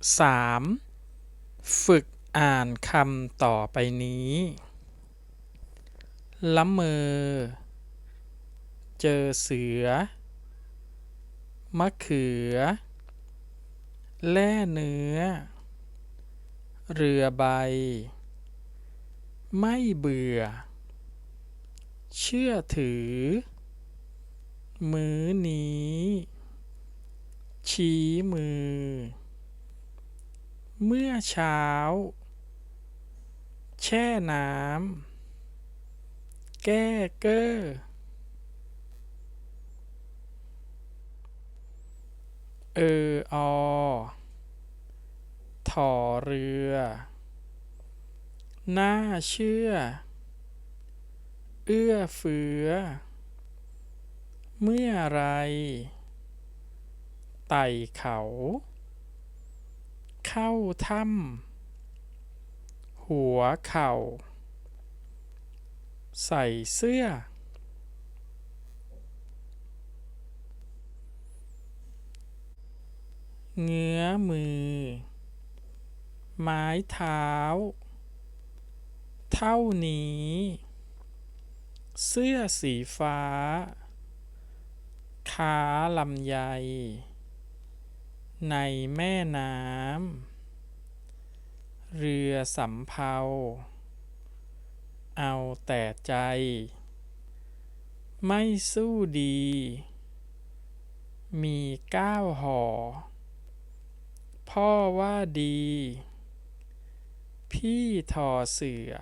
3. ฝึกอ่านคำต่อไปนี้ ละเมอ เจอเสือ มะเขือ แล่เนื้อ เรือใบ ไม่เบื่อ เชื่อถือ มื้อนี้ ชี้มือ เมื่อเช้า แช่น้ำ แก้เก้อ เอออถอเรือ น่าเชื่อ เอื้อเฟือ เมื่อไร ไต่เขา เข้าถ้ำหัวเข่า ใส่เสื้อ เงื้อมือ ไม้เท้า เท่านี้ เสื้อสีฟ้า ขาลำไย ในแม่น้ำ เรือสำเภา เอาแต่ใจ ไม่สู้ดี มีก้าวห่อ พ่อว่าดี พี่ทอเสือ